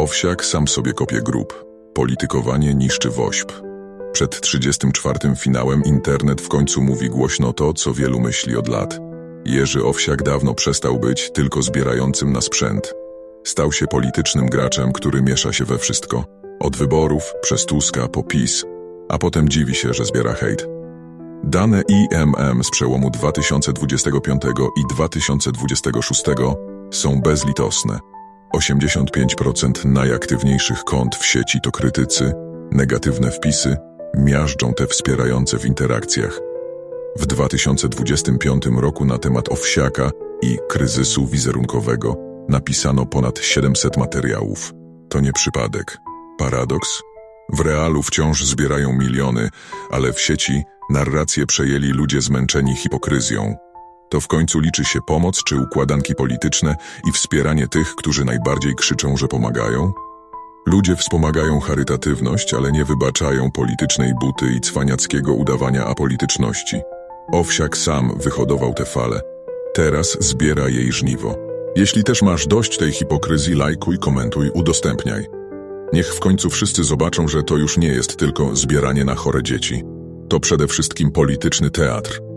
Owsiak sam sobie kopie grób. Politykowanie niszczy wośp. Przed 34. finałem internet w końcu mówi głośno to, co wielu myśli od lat. Jerzy Owsiak dawno przestał być tylko zbierającym na sprzęt. Stał się politycznym graczem, który miesza się we wszystko. Od wyborów, przez Tuska, po PiS, a potem dziwi się, że zbiera hejt. Dane IMM z przełomu 2025 i 2026 są bezlitosne. 85% najaktywniejszych kont w sieci to krytycy, negatywne wpisy miażdżą te wspierające w interakcjach. W 2025 roku na temat owsiaka i kryzysu wizerunkowego napisano ponad 700 materiałów. To nie przypadek. Paradoks? W realu wciąż zbierają miliony, ale w sieci narrację przejęli ludzie zmęczeni hipokryzją. To w końcu liczy się pomoc czy układanki polityczne i wspieranie tych, którzy najbardziej krzyczą, że pomagają? Ludzie wspomagają charytatywność, ale nie wybaczają politycznej buty i cwaniackiego udawania apolityczności. Owsiak sam wyhodował te fale. Teraz zbiera jej żniwo. Jeśli też masz dość tej hipokryzji, lajkuj, komentuj, udostępniaj. Niech w końcu wszyscy zobaczą, że to już nie jest tylko zbieranie na chore dzieci. To przede wszystkim polityczny teatr.